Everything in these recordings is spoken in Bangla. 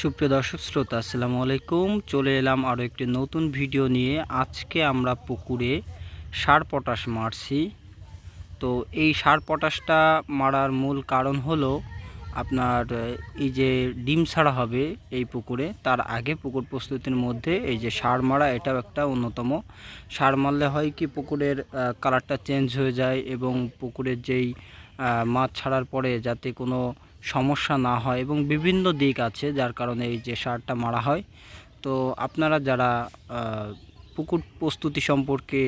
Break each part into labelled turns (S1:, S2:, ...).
S1: সুপ্রিয় দর্শক, শ্রোতা, আসসালামু আলাইকুম। চলে এলাম আরও একটি নতুন ভিডিও নিয়ে। আজকে আমরা পুকুরে সার পটাশ মারছি। তো এই সার পটাশটা মারার মূল কারণ হলো আপনার, এই যে ডিম ছাড়া হবে এই পুকুরে, তার আগে পুকুর প্রস্তুতির মধ্যে এই যে সার মারা, এটাও একটা অন্যতম। সার মারলে হয় কি, পুকুরের কালারটা চেঞ্জ হয়ে যায় এবং পুকুরের যেই মাছ ছাড়ার পরে যাতে কোনো সমস্যা না হয় এবং বিভিন্ন দিক আছে যার কারণে এই যে সারটা মারা হয়। তো আপনারা যারা পুকুর প্রস্তুতি সম্পর্কে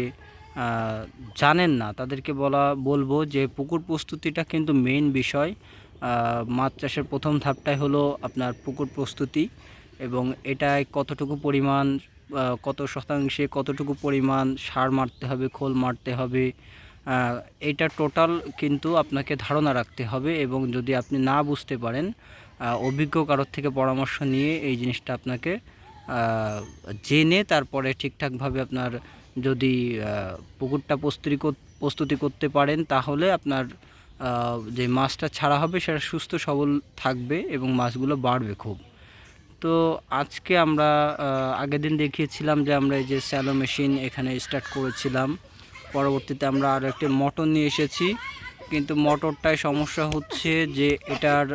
S1: জানেন না, তাদেরকে বলা, বলব যে পুকুর প্রস্তুতিটা কিন্তু মেইন বিষয়। মাছ চাষের প্রথম ধাপটাই হলো আপনার পুকুর প্রস্তুতি এবং এটায় কতটুকু পরিমাণ কত শতাংশে কতটুকু পরিমাণ সার মারতে হবে, খোল মারতে হবে এটা টোটাল কিন্তু আপনাকে ধারণা রাখতে হবে এবং যদি আপনি না বুঝতে পারেন অভিজ্ঞ কারোর থেকে পরামর্শ নিয়ে এই জিনিসটা আপনাকে জেনে তারপরে ঠিকঠাকভাবে আপনার যদি পুকুরটা প্রস্তুতি প্রস্তুতি করতে পারেন, তাহলে আপনার যে মাছটা ছাড়া হবে সেটা সুস্থ সবল থাকবে এবং মাছগুলো বাড়বে খুব। তো আজকে আমরা আগের দিন দেখিয়েছিলাম যে আমরা এই যে স্যালো মেশিন এখানে স্টার্ট করেছিলাম। পরবর্তীতে আমরা আর একটি মোটর নিয়ে এসেছি। কিন্তু মোটরটায় সমস্যা হচ্ছে যে এটার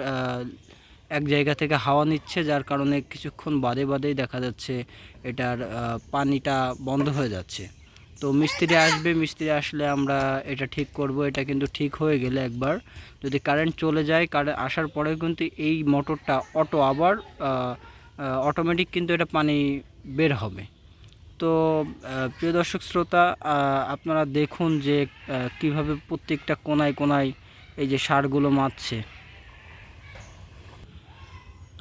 S1: এক জায়গা থেকে হাওয়া নিচ্ছে, যার কারণে কিছুক্ষণ বাদে বাদেই দেখা যাচ্ছে এটার পানিটা বন্ধ হয়ে যাচ্ছে। তো মিস্ত্রি আসবে, মিস্ত্রি আসলে আমরা এটা ঠিক করব, এটা কিন্তু ঠিক হয়ে গেলে একবার। যদি কারেন্ট চলে যায় কারেন্ট আসার পরে কিন্তু এই মোটরটা অটো আবার অটোমেটিক কিন্তু এটা পানি বের হবে। তো প্রিয় দর্শক শ্রোতা আপনারা দেখুন যে কীভাবে প্রত্যেকটা কোনায় কোনায় এই যে সারগুলো মারছে।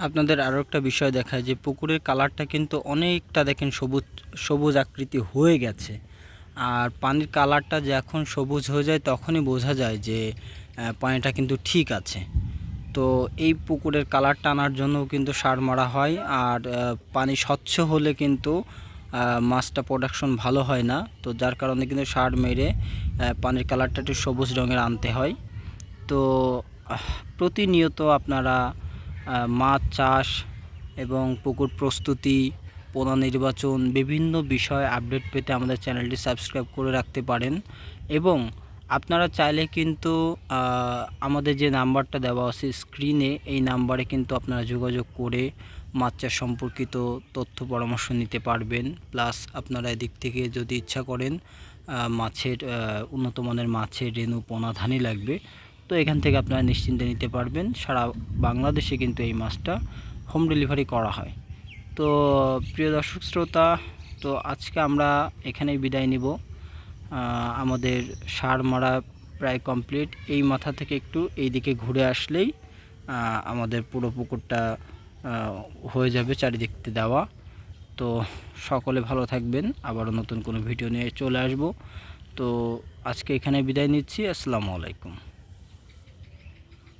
S1: আপনাদের আরও একটা বিষয় দেখায় যে, পুকুরের কালারটা কিন্তু অনেকটা দেখেন সবুজ সবুজ আকৃতি হয়ে গেছে। আর পানির কালারটা যখন সবুজ হয়ে যায়, তখনই বোঝা যায় যে পানিটা কিন্তু ঠিক আছে। তো এই পুকুরের কালারটা আনার জন্যও কিন্তু সার মারা হয়। আর পানি স্বচ্ছ হলে কিন্তু মাছটা প্রোডাকশন ভালো হয় না। তো যার কারণে কিন্তু সার মেরে পানির কালারটা একটু সবুজ রঙের আনতে হয়। তো প্রতিনিয়ত আপনারা মাছ চাষ এবং পুকুর প্রস্তুতি, পোনা নির্বাচন, বিভিন্ন বিষয় আপডেট পেতে আমাদের চ্যানেলটি সাবস্ক্রাইব করে রাখতে পারেন। এবং আপনারা চাইলে কিন্তু আমাদের যে নাম্বারটা দেওয়া আছে স্ক্রিনে এই নাম্বারে কিন্তু আপনারা যোগাযোগ করে মাছ চাষ সম্পর্কিত তথ্য পরামর্শ নিতে পারবেন। প্লাস আপনারা এদিক থেকে যদি ইচ্ছা করেন মাছের উন্নত মানের মাছের রেণু, পোনা ধানি লাগবে, তো এখান থেকে আপনারা নিশ্চিন্তে নিতে পারবেন। সারা বাংলাদেশে কিন্তু এই মাছটা হোম ডেলিভারি করা হয়। তো প্রিয় দর্শক শ্রোতা, তো আজকে আমরা এখানেই বিদায় নিব। আমাদের সার মারা প্রায় কমপ্লিট। এই মাথা থেকে একটু এই দিকে ঘুরে আসলেই আমাদের পুরো পুকুরটা হয়ে যাবে চারিদিকতে দেওয়া। তো সকলে ভালো থাকবেন। আবারও নতুন কোনো ভিডিও নিয়ে চলে আসব। তো আজকে এখানে বিদায় নিচ্ছি। আসসালামু আলাইকুম।